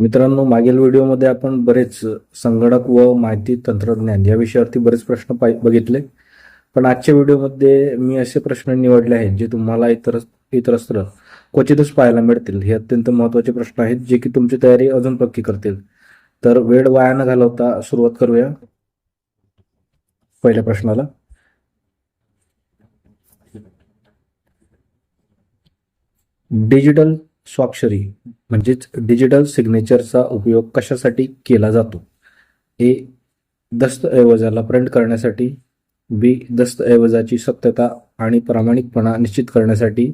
मित्रांनो मागील व्हिडिओमध्ये आपण बरेच संगणक व माहिती तंत्रज्ञान या विषयावरती बरेच प्रश्न बघितले. पण आजच्या व्हिडिओमध्ये मी असे प्रश्न निवडले आहेत जे तुम्हाला इतर इतरत्र क्वचितच पाहायला मिळतील. हे अत्यंत महत्त्वाचे प्रश्न आहेत जे की तुमची तयारी अजून पक्की करतील. तर वेळ वाया न घालवता सुरुवात करूया. पहिल्या प्रश्नाला. डिजिटल स्वाक्षरी. म्हणजेच डिजिटल सिग्नेचरचा उपयोग कशासाठी केला जातो? ए दस्तऐवजाला प्रिंट करण्यासाठी बी दस्तऐवजाची सत्यता आणि प्रामाणिकपणा निश्चित करण्यासाठी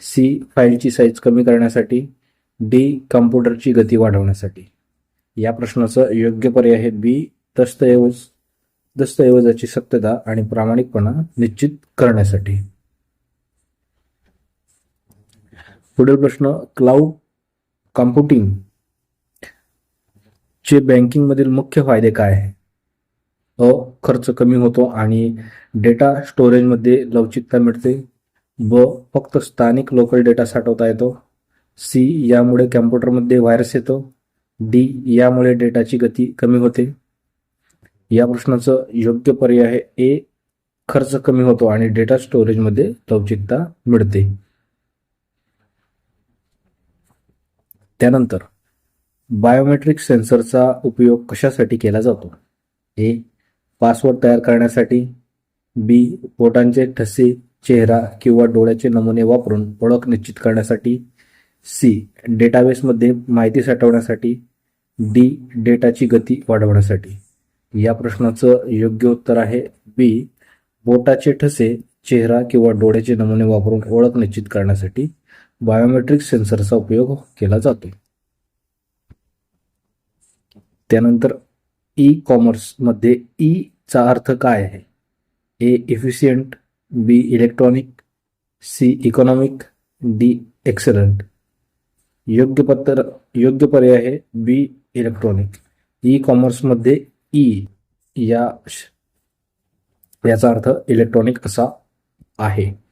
सी फाईलची साईज कमी करण्यासाठी डी कम्प्युटरची गती वाढवण्यासाठी. या प्रश्नाचं योग्य पर्याय आहे बी दस्तऐवज दस्तऐवजाची सत्यता आणि प्रामाणिकपणा निश्चित करण्यासाठी. पुढील प्रश्न क्लाउड कॉम्प्युटिंग चे बँकिंगमधील मुख्य फायदे काय आहे अ खर्च कमी होतो आणि डेटा स्टोरेजमध्ये लवचिकता मिळते ब फक्त स्थानिक लोकल डेटा साठवता येतो. सी यामुळे कॅम्प्युटरमध्ये व्हायरस येतो. डी यामुळे डेटाची गती कमी होते. या प्रश्नाचं योग्य पर्याय आहे. ए खर्च कमी होतो आणि डेटा स्टोरेजमध्ये लवचिकता मिळते. त्यानंतर बायोमेट्रिक सेन्सरचा उपयोग कशासाठी केला जातो? ए पासवर्ड तयार करण्यासाठी बी बोटांचे ठसे चेहरा किंवा डोळ्याचे नमुने वापरून ओळख निश्चित करण्यासाठी सी डेटाबेसमध्ये माहिती साठवण्यासाठी डी डेटाची गती वाढवण्यासाठी. या प्रश्नाचं योग्य उत्तर आहे बी बोटाचे ठसे चेहरा किंवा डोळ्याचे नमुने वापरून ओळख निश्चित करण्यासाठी. बायोमेट्रिक सेन्सरचा उपयोग केला जातो. त्यानंतर ई कॉमर्समध्ये ई चा अर्थ काय आहे? A efficient B electronic C economic D excellent. योग्य पत्र योग्य पर्याय आहे बी इलेक्ट्रॉनिक. ई कॉमर्समध्ये ई या याचा अर्थ इलेक्ट्रॉनिक असा आहे.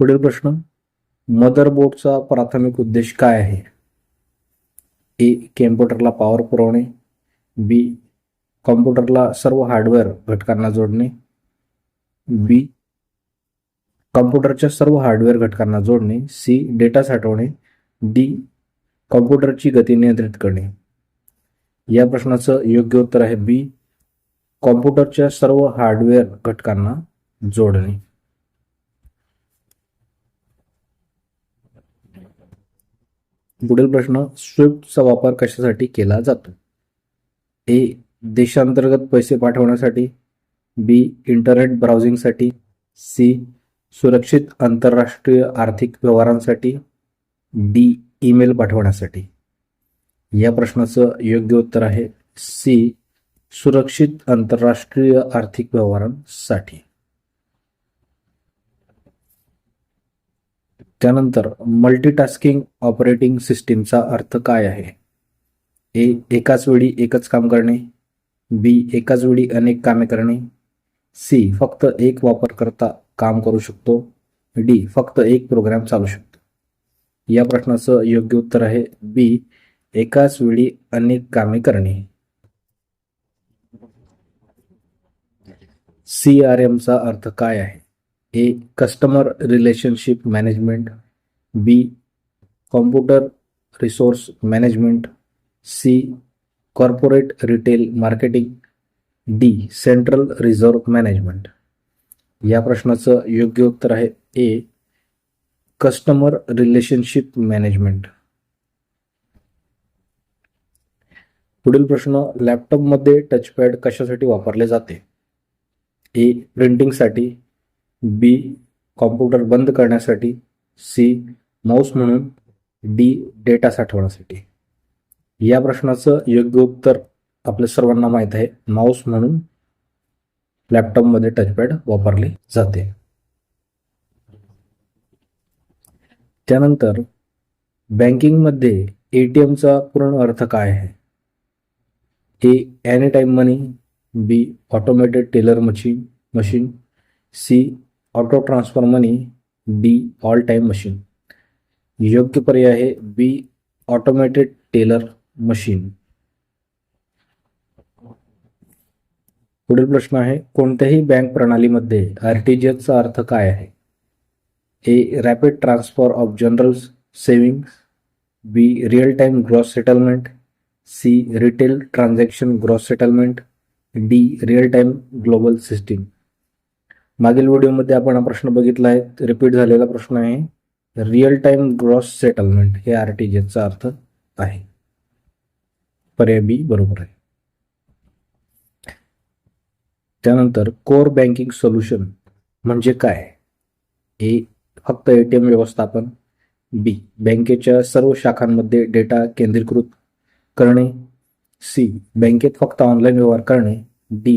पुढील प्रश्न मदरबोर्डचा प्राथमिक उद्देश काय आहे? ए कॅम्प्युटरला पॉवर पुरवणे बी कॉम्प्युटरला सर्व हार्डवेअर घटकांना जोडणे बी कॉम्प्युटरच्या सर्व हार्डवेअर घटकांना जोडणे सी डेटा साठवणे डी कॉम्प्युटरची गती नियंत्रित करणे. या प्रश्नाचं योग्य उत्तर आहे बी कॉम्प्युटरच्या सर्व हार्डवेअर घटकांना जोडणे. पुढील प्रश्न स्विफ्टचा वापर कशासाठी केला जातो? ए देशांतर्गत पैसे पाठवण्यासाठी बी इंटरनेट ब्राउझिंगसाठी सी सुरक्षित आंतरराष्ट्रीय आर्थिक व्यवहारांसाठी डी ईमेल पाठवण्यासाठी. या प्रश्नाचं योग्य उत्तर आहे सी सुरक्षित आंतरराष्ट्रीय आर्थिक व्यवहारांसाठी. त्यानंतर मल्टीटास्किंग ऑपरेटिंग सिस्टीमचा अर्थ काय आहे? ए एकाच वेळी एकच काम करणे. बी एकाच वेळी अनेक कामे करणे. सी फक्त एक वापरकर्ता काम करू शकतो. डी फक्त एक प्रोग्राम चालू शकतो. या प्रश्नाचं योग्य उत्तर आहे बी एकाच वेळी अनेक कामे करणे. सी आर एमचा अर्थ काय आहे? A customer relationship management B computer resource management C corporate retail marketing D central reserve management या प्रश्नाचं योग्य उत्तर आहे ए कस्टमर रिलेशनशिप मॅनेजमेंट पुढील प्रश्न लॅपटॉपमध्ये टचपॅड कशासाठी वापरले जाते? ए प्रिंटिंगसाठी बी कॉम्प्युटर बंद करण्यासाठी सी माऊस म्हणून डी डेटा साठवण्यासाठी. या प्रश्नाचं योग्य उत्तर आपल्या सर्वांना माहीत आहे. माऊस म्हणून लॅपटॉपमध्ये टचपॅड वापरले जाते. त्यानंतर बँकिंगमध्ये ए टी एमचा पूर्ण अर्थ काय आहे? A any time money B automated teller machine machine C auto transfer money D all time machine. योग्य पर्याय बी ऑटोमेटेड टेलर मशीन। पुढील प्रश्न आहे, कोणत्याही बँक प्रणालीमध्ये आरटीजीएसचा अर्थ काय आहे? A rapid transfer of general savings B real time gross settlement C retail transaction gross settlement D real time global system मागील व्हिडिओमध्ये आपण हा प्रश्न बघितला आहे रिपीट झालेला प्रश्न आहे. रिअल टाइम ग्रॉस सेटलमेंट हे आर टी चा अर्थ आहे. पर्याय बी बरोबर आहे. त्यानंतर कोर बँकिंग सोल्युशन म्हणजे काय? ए फक्त एटीएम व्यवस्थापन बी बँकेच्या सर्व शाखांमध्ये डेटा केंद्रीकृत करणे सी बँकेत फक्त ऑनलाईन व्यवहार करणे डी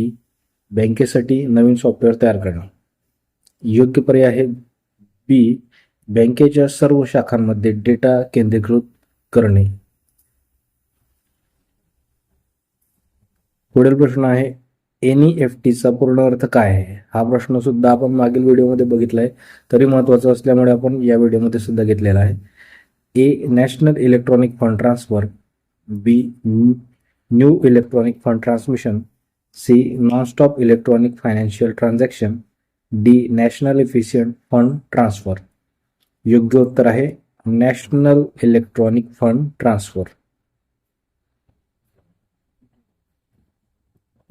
बँकेसाठी नवीन सॉफ्टवेअर तयार करणे. योग्य पर्याय आहे. बी बँकेच्या सर्व शाखांमध्ये डेटा केंद्रीकृत करणे. पुढील प्रश्न आहे एन एफ टीचा पूर्ण अर्थ काय आहे? हा प्रश्न सुद्धा आपण मागील व्हिडिओमध्ये बघितला आहे तरी महत्त्वाचा असल्यामुळे आपण या व्हिडिओमध्ये सुद्धा घेतलेला आहे. A national electronic fund transfer B new electronic fund transmission C nonstop electronic financial transaction D national efficient fund transfer. योग्य उत्तर आहे नॅशनल इलेक्ट्रॉनिक फंड ट्रान्सफर.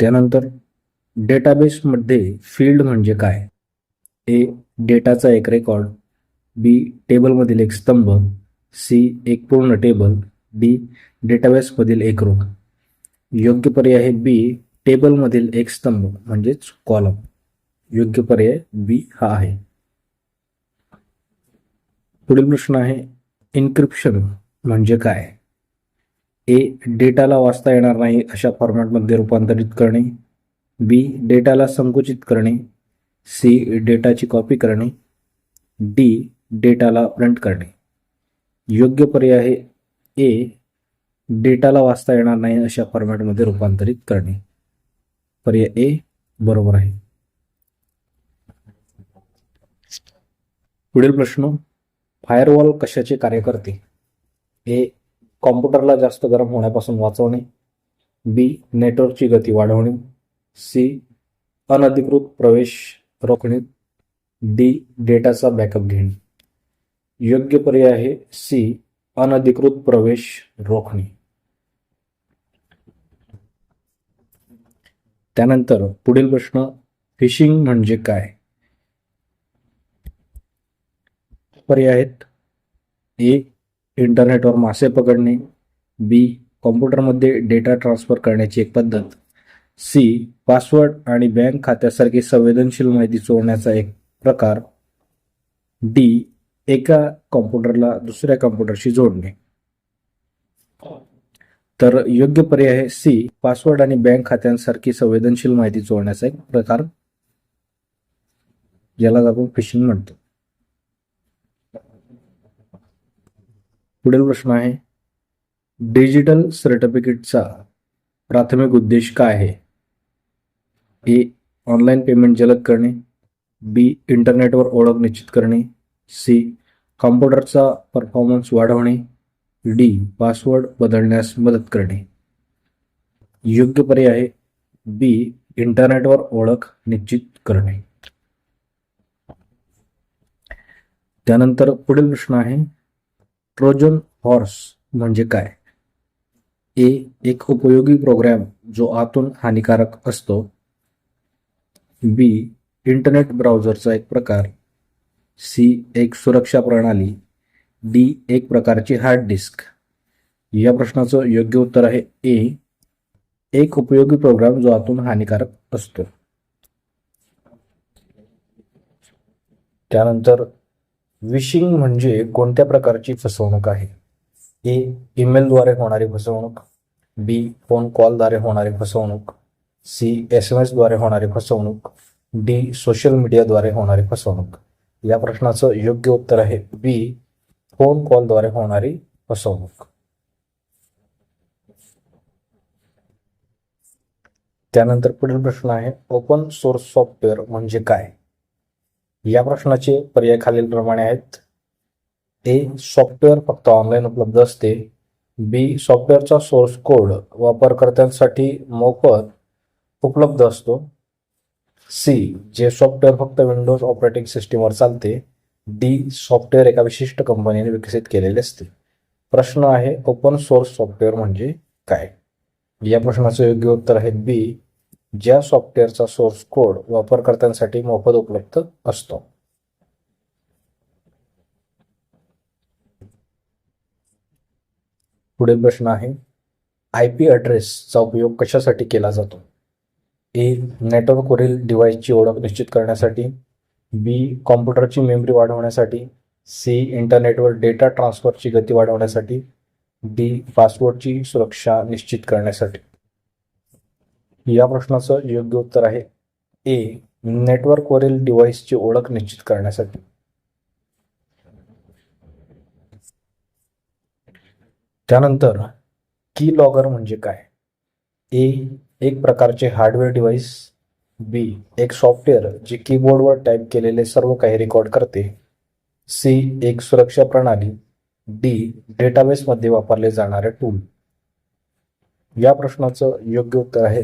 त्यानंतर डेटाबेसमध्ये फील्ड म्हणजे काय? ए डेटाचा एक रेकॉर्ड. बी टेबलमधील एक स्तंभ. सी एक पूर्ण टेबल. डी डेटाबेसमधील एक रो योग्य पर्याय आहे बी टेबलमधील एक स्तंभ म्हणजेच कॉलम. योग्य पर्याय बी हा आहे. पुढील प्रश्न आहे इन्क्रिप्शन म्हणजे काय? ए डेटाला वाचता येणार नाही अशा फॉर्मॅटमध्ये रूपांतरित करणे. बी डेटाला संकुचित करणे. सी डेटाची कॉपी करणे. डी डेटाला प्रिंट करणे. योग्य पर्याय आहे ए डेटाला वाचता येणार नाही अशा फॉर्मॅटमध्ये रूपांतरित करणे. पर्याय ए बरोबर आहे. पुढील प्रश्न फायरवॉल कशाचे कार्य करते ए कॉम्प्युटरला जास्त गरम होण्यापासून वाचवणे. बी नेटवर्कची गती वाढवणे. सी अनधिकृत प्रवेश रोखणे. डी डेटाचा बॅकअप घेणे. योग्य पर्याय आहे सी अनधिकृत प्रवेश रोखणे. त्यानंतर पुढील प्रश्न फिशिंग म्हणजे काय? पर्याय आहेत. ए इंटरनेटवर मासे पकडणे. बी कॉम्प्युटरमध्ये डेटा ट्रान्सफर करण्याची एक पद्धत. सी पासवर्ड आणि बँक खात्यासारखी संवेदनशील माहिती चोरण्याचा एक प्रकार. डी एका कॉम्प्युटरला दुसऱ्या कॉम्प्युटरशी जोडणे. तर योग्य पर्याय आहे सी पासवर्ड आणि बँक खात्यांसारखी संवेदनशील माहिती चोरण्याचा एक प्रकार ज्याला आपण फिशिंग म्हणतो. पुढील प्रश्न आहे डिजिटल सर्टिफिकेटचा प्राथमिक उद्देश काय आहे? ए ऑनलाईन पेमेंट जलद करणे बी इंटरनेटवर ओळख निश्चित करणे सी कॉम्प्युटरचा परफॉर्मन्स वाढवणे डी पासवर्ड बदलण्यास मदत करणे. योग्य पर्याय आहे बी इंटरनेटवर ओळख निश्चित करणे. त्यानंतर पुढील प्रश्न आहे ट्रोजन हॉर्स म्हणजे काय? ए एक उपयोगी प्रोग्रॅम जो आतून हानिकारक असतो. बी इंटरनेट ब्राउझरचा एक प्रकार. सी एक सुरक्षा प्रणाली. डी एक प्रकारची हार्ड डिस्क. या प्रश्नाचं योग्य उत्तर आहे ए. एक उपयोगी प्रोग्राम जो आतून हानिकारक असतो. त्यानंतर विशिंग म्हणजे कोणत्या प्रकारची फसवणूक आहे? ए ईमेलद्वारे होणारी फसवणूक. बी फोन कॉलद्वारे होणारी फसवणूक. सी एस एम एसद्वारे होणारी फसवणूक. डी सोशल मीडियाद्वारे होणारी फसवणूक. या प्रश्नाचं योग्य उत्तर आहे बी फोन कॉलद्वारे होणारी फसवणूक. त्यानंतर पुढील प्रश्न आहे ओपन सोर्स सॉफ्टवेअर म्हणजे काय? या प्रश्नाचे पर्याय खालीलप्रमाणे आहेत. ए सॉफ्टवेअर फक्त ऑनलाईन उपलब्ध असते. बी सॉफ्टवेअरचा सोर्स कोड वापरकर्त्यांसाठी मोफत उपलब्ध असतो. सी जे सॉफ्टवेअर फक्त विंडोज ऑपरेटिंग सिस्टीमवर चालते डी सॉफ्टवेअर एका विशिष्ट कंपनीने विकसित केलेले असते. प्रश्न आहे ओपन सोर्स सॉफ्टवेअर म्हणजे काय? या प्रश्नाचं योग्य उत्तर आहे बी ज्या सॉफ्टवेअरचा सोर्स कोड वापरकर्त्यांसाठी मोफत उपलब्ध असतो. पुढील प्रश्न आहे आय पी अड्रेसचा उपयोग कशासाठी केला जातो? ए नेटवर्कवरील डिव्हाइसची ओळख निश्चित करण्यासाठी. बी कॉम्प्युटरची मेमरी वाढवण्यासाठी. सी इंटरनेटवर डेटा ट्रान्सफरची गती वाढवण्यासाठी. डी पासवर्डची सुरक्षा निश्चित करण्यासाठी. या प्रश्नाचं योग्य उत्तर आहे ए नेटवर्कवरील डिव्हाइसची ओळख निश्चित करण्यासाठी. त्यानंतर की लॉगर म्हणजे काय? ए एक प्रकारचे हार्डवेअर डिव्हाइस बी एक सॉफ्टवेअर जे कीबोर्डवर टाईप केलेले सर्व काही रेकॉर्ड करते. सी एक सुरक्षा प्रणाली. डी डेटाबेसमध्ये वापरले जाणारे टूल या प्रश्नाचं योग्य उत्तर आहे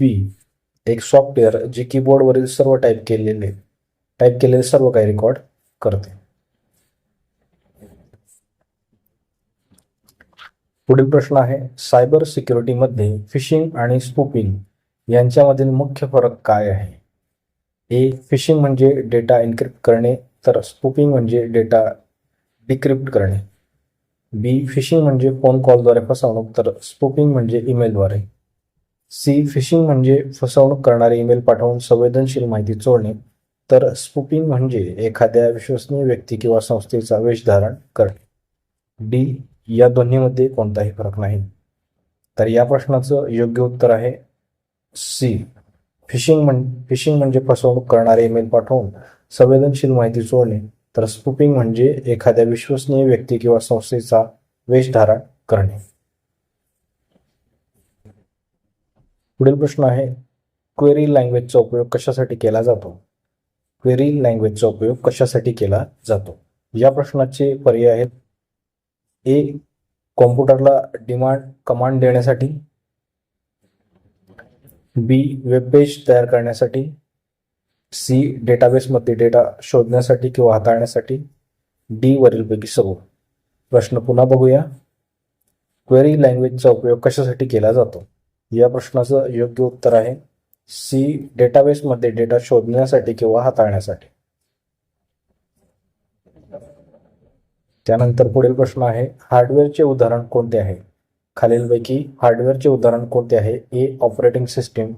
बी एक सॉफ्टवेअर जे कीबोर्डवरील सर्व टाईप केलेले टाईप केलेले सर्व काही रेकॉर्ड करते. पुढील प्रश्न आहे सायबर सिक्युरिटीमध्ये फिशिंग आणि स्पूपिंग यांच्यामधील मुख्य फरक काय आहे? ए फिशिंग म्हणजे डेटा एन्क्रिप्ट करणे तर स्पूपिंग म्हणजे डेटा डिक्रिप्ट करणे. बी फिशिंग म्हणजे फोन कॉलद्वारे फसवणूक तर स्पूपिंग म्हणजे ईमेलद्वारे सी फिशिंग म्हणजे फसवणूक करणारे ईमेल पाठवून संवेदनशील माहिती चोरणे तर स्पूपिंग म्हणजे एखाद्या विश्वसनीय व्यक्ती किंवा संस्थेचा वेश धारण करणे. डी या दोन्हीमध्ये कोणताही फरक नाही. तर या प्रश्नाचं योग्य उत्तर आहे सी. फिशिंग म्हण फिशिंग म्हणजे फसवणूक करणारे ईमेल पाठवून संवेदनशील माहिती चोरणे तर स्पुपिंग म्हणजे एखाद्या विश्वसनीय व्यक्ती किंवा संस्थेचा वेश धारण करणे. पुढील प्रश्न आहे क्वेरी लँग्वेजचा उपयोग कशासाठी केला जातो? क्वेरी लँग्वेजचा उपयोग कशासाठी केला जातो? या प्रश्नाचे पर्याय आहेत. ए कॉम्प्युटरला डिमांड कमांड देण्यासाठी. बी वेब पेज तयार करण्यासाठी. सी डेटाबेसमध्ये डेटा शोधण्यासाठी किंवा हाताळण्यासाठी. डी वरीलपैकी सर्व प्रश्न पुन्हा बघूया. क्वेरी लँग्वेजचा उपयोग कशासाठी केला जातो? या प्रश्नाचं योग्य उत्तर आहे सी डेटाबेसमध्ये डेटा शोधण्यासाठी किंवा हाताळण्यासाठी. त्यानंतर पुढील प्रश्न आहे हार्डवेअरचे उदाहरण कोणते आहे? खालीलपैकी हार्डवेअरचे उदाहरण कोणते आहे? A operating system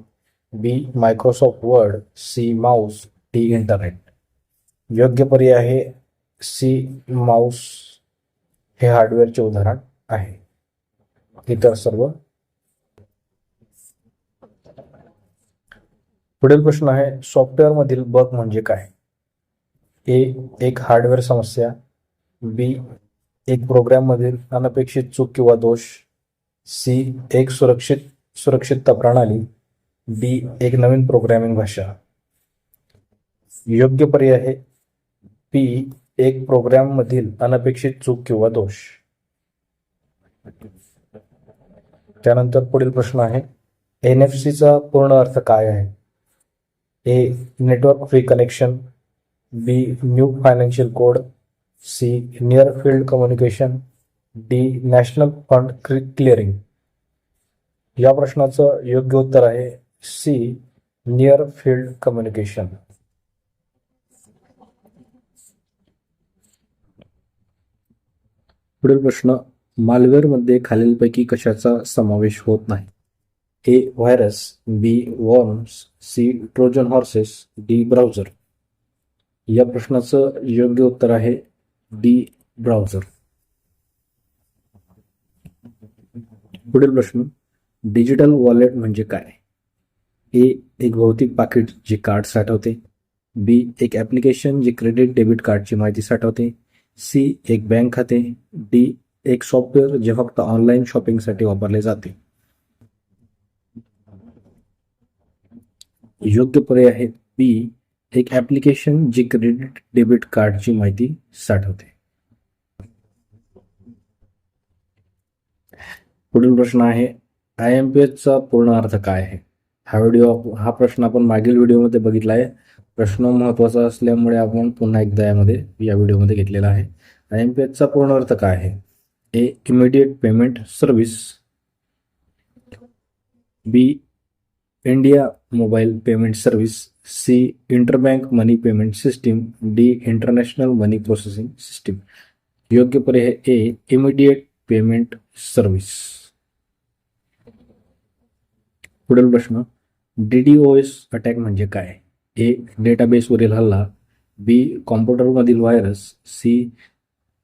B Microsoft Word C mouse D internet योग्य पर्याय आहे सी माऊस हे हार्डवेअरचे उदाहरण आहे. इतर सर्व पुढील प्रश्न आहे सॉफ्टवेअरमधील बग म्हणजे काय? ए एक हार्डवेअर समस्या. बी एक प्रोग्राममधील अनपेक्षित चूक किंवा दोष. सी एक सुरक्षित सुरक्षितता प्रणाली. डी एक नवीन प्रोग्रॅमिंग भाषा. योग्य पर्याय आहे. पी एक प्रोग्राममधील अनपेक्षित चूक किंवा दोष. त्यानंतर पुढील प्रश्न आहे एन एफ सीचा पूर्ण अर्थ काय आहे? A network free connection B new financial code C near field communication D national fund clearing या प्रश्नाचं योग्य उत्तर आहे सी नियर फील्ड कम्युनिकेशन पुढील प्रश्न मालवेअरमध्ये खालीलपैकी कशाचा समावेश होत नाही? A virus B worms C Trojan horses D browser या प्रश्नाचं योग्य उत्तर आहे डी ब्राउझर पुढील प्रश्न डिजिटल वॉलेट म्हणजे काय? ए एक भौतिक पाकिट जे कार्ड साठवते. बी एक ॲप्लिकेशन जे क्रेडिट डेबिट कार्डची माहिती साठवते. सी एक बँक खाते. डी एक सॉफ्टवेअर जे फक्त ऑनलाईन शॉपिंगसाठी वापरले जाते. योग्य पर्याय आहेत बी एक ॲप्लिकेशन जे क्रेडिट डेबिट कार्डची माहिती साठवते. पुढील प्रश्न आहे आय एम पी एचचा पूर्ण अर्थ काय आहे? हा व्हिडिओ हा प्रश्न आपण मागील व्हिडिओमध्ये बघितला आहे. प्रश्न महत्त्वाचा असल्यामुळे आपण पुन्हा एकदा यामध्ये या व्हिडिओमध्ये घेतलेला आहे. आय एम पी एचचा पूर्ण अर्थ काय आहे? A immediate payment service B India mobile payment service C interbank money payment system D international money processing system. योग्य पर्याय ए इमिडिएट पेमेंट सर्व्हिस पुढील प्रश्न डीडीओएस अटॅक म्हणजे काय? ए डेटाबेसवरील हल्ला बी कॉम्प्युटरमधील व्हायरस सी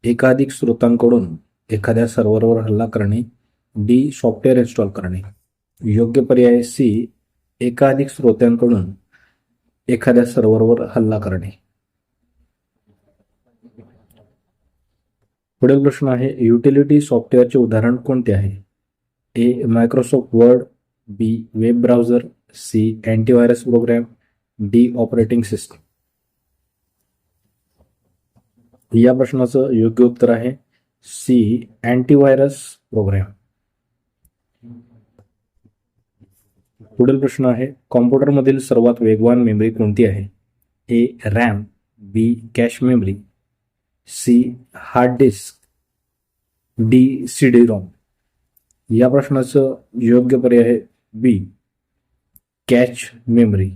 एकाधिक स्रोतांकडून एखाद्या सर्व्हरवर हल्ला करणे डी सॉफ्टवेअर इन्स्टॉल करणे. योग्य पर्याय सी एकाधिक स्रोतांकडून एखाद्या सर्व्हरवर हल्ला करणे. पुढील प्रश्न आहे युटिलिटी सॉफ्टवेअरचे उदाहरण कोणते आहे? A Microsoft Word B web browser C antivirus program D operating system या प्रश्नाचं योग्य उत्तर आहे सी अँटीव्हायरस प्रोग्रॅम पुढील प्रश्न आहे कॉम्प्युटरमधील सर्वात वेगवान मेमरी कोणती आहे? A RAM B cache memory C hard disk D C D ROM या प्रश्नाचं योग्य पर्याय आहे बी कॅच मेमरी.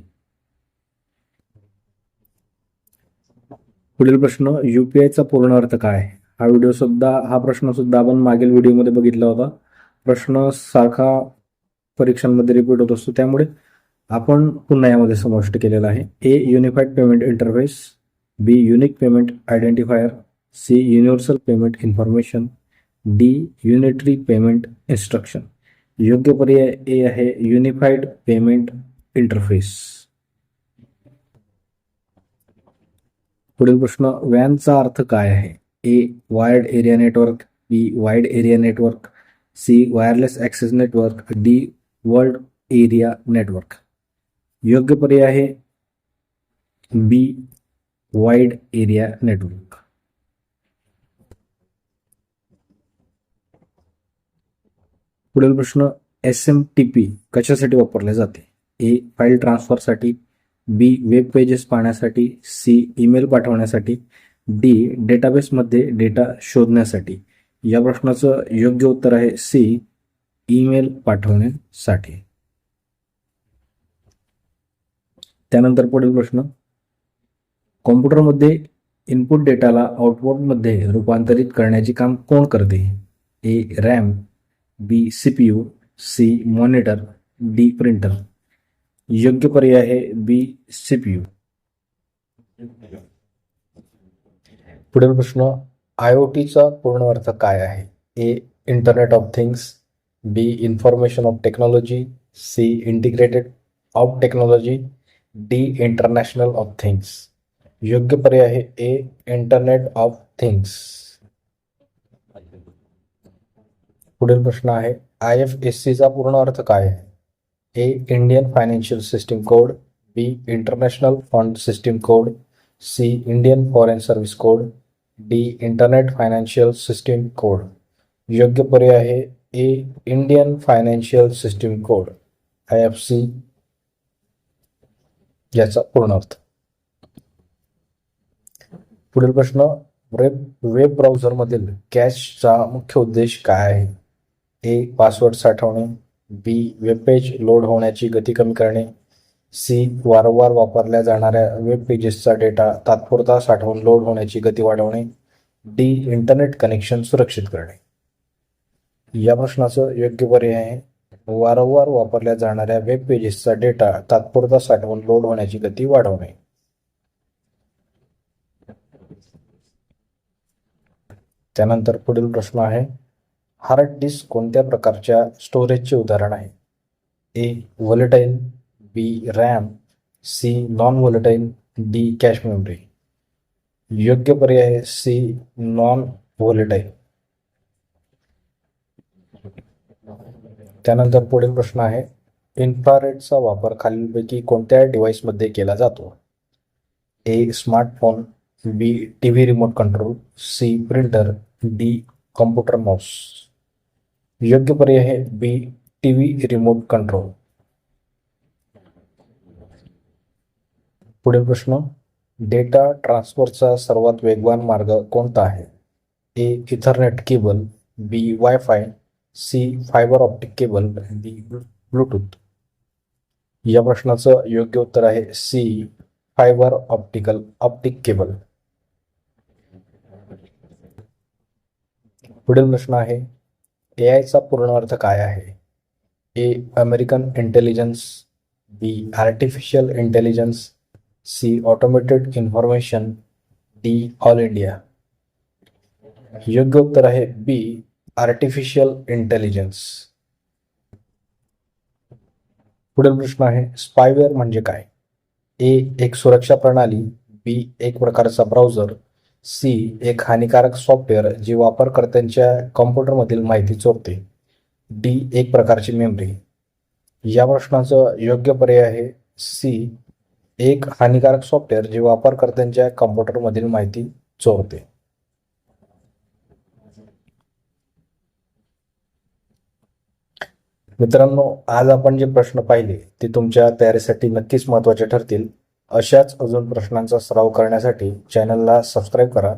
पुढील प्रश्न यूपीआयचा पूर्ण अर्थ काय आहे? हा व्हिडिओ सुद्धा हा प्रश्न सुद्धा आपण मागील व्हिडिओमध्ये बघितला होता. प्रश्न सारखा परीक्षांमध्ये रिपीट होत असतो. त्यामुळे आपण पुन्हा यामध्ये समाविष्ट केलेला आहे. A unified payment interface B unique payment identifier C universal payment information D unitary payment instruction योग्य पर्याय ए आहे. युनिफाईड पेमेंट इंटरफेस पुढील प्रश्न वॅनचा अर्थ काय आहे? A wired area network B wide area network C wireless access network D world area network. योग्य पर्याय आहे बी वाईड एरिया नेटवर्क. पुढील प्रश्न एस एम टी पी कशासाठी वापरले जाते? ए फाईल ट्रान्सफरसाठी बी वेब पेजेस पाहण्यासाठी सी ईमेल पाठवण्यासाठी डी डेटाबेसमध्ये डेटा शोधण्यासाठी. या प्रश्नाचं योग्य उत्तर आहे सी ईमेल पाठवण्यासाठी. त्यानंतर पुढील प्रश्न. कॉम्प्युटरमध्ये इनपुट डेटाला आउटपुटमध्ये रूपांतरित करण्याचे काम कोण करते? A RAM B C P U C monitor D printer. योग्य पर्याय आहे बी सी पी यू पुढील प्रश्न. आय ओ टीचा पूर्ण अर्थ काय आहे? A internet of things B information of technology C integrated of technology D international of things योग्य पर्याय आहे ए इंटरनेट ऑफ़ थिंग्स पुढील प्रश्न आहे आय एफ़ एस सीचा पूर्ण अर्थ काय आहे? A Indian financial system code B international fund system code C Indian foreign service code D internet financial system code योग्य पर्याय आहे A Indian financial system code I F C याचा पूर्ण अर्थ. पुढील प्रश्न वेब वेब ब्राउझरमधील कॅशचा मुख्य उद्देश काय आहे? ए पासवर्ड साठवणे बी वेब पेज लोड होण्याची गती कमी करणे सी वारंवार वापरल्या जाणाऱ्या वेब पेजेसचा डेटा तात्पुरता साठवून लोड होण्याची गती वाढवणे डी इंटरनेट कनेक्शन सुरक्षित करणे. या प्रश्नाचं योग्य पर्याय आहे. वारंवार वापरल्या जाणाऱ्या वेब पेजेसचा डेटा तात्पुरता साठवून लोड होण्याची गती वाढवणे. त्यानंतर पुढील प्रश्न आहे. हार्ड डिस्क कोणत्या प्रकारच्या स्टोरेजचे उदाहरण आहे? A volatile B RAM C non volatile D cache memory योग्य पर्याय आहे सी नॉन व्हॉलेटाईल त्यानंतर पुढील प्रश्न आहे इन्फ्रारेडचा वापर खालीलपैकी कोणत्या डिव्हाइसमध्ये केला जातो? A smartphone B T V remote control C printer D computer mouse. योग्य पर्याय आहे B T V remote control. पुढील प्रश्न डेटा ट्रान्सफरचा सर्वात वेगवान मार्ग कोणता आहे? A ethernet cable B wifi C fibre optic cable D bluetooth. या प्रश्नाचं योग्य उत्तर आहे C fibre optical optic cable. पुढील प्रश्न आहे ए आयचा पूर्ण अर्थ काय आहे? A American intelligence B artificial intelligence C automated information D all India योग्य उत्तर आहे बी आर्टिफिशियल इंटेलिजन्स पुढील प्रश्न आहे स्पायवेअर म्हणजे काय? ए एक सुरक्षा प्रणाली बी एक प्रकारचा ब्राउझर सी एक हानिकारक सॉफ्टवेअर जे वापरकर्त्यांच्या कॉम्प्युटरमधील माहिती चोरते. डी एक प्रकारची मेमरी या प्रश्नाचं योग्य पर्याय आहे सी एक हानिकारक सॉफ्टवेअर जे वापरकर्त्यांच्या कॉम्प्युटरमधील माहिती चोरते. मित्रांनो आज आपण जे प्रश्न पाहिले ते तुमच्या तयारीसाठी नक्कीच महत्त्वाचे ठरतील. अशाच अजून प्रश्नांचा सराव करण्यासाठी चॅनलला सबस्क्राईब करा.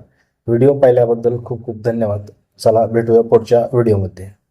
व्हिडिओ पाहिल्याबद्दल खूप खूप धन्यवाद. चला भेटूया पुढच्या व्हिडिओमध्ये.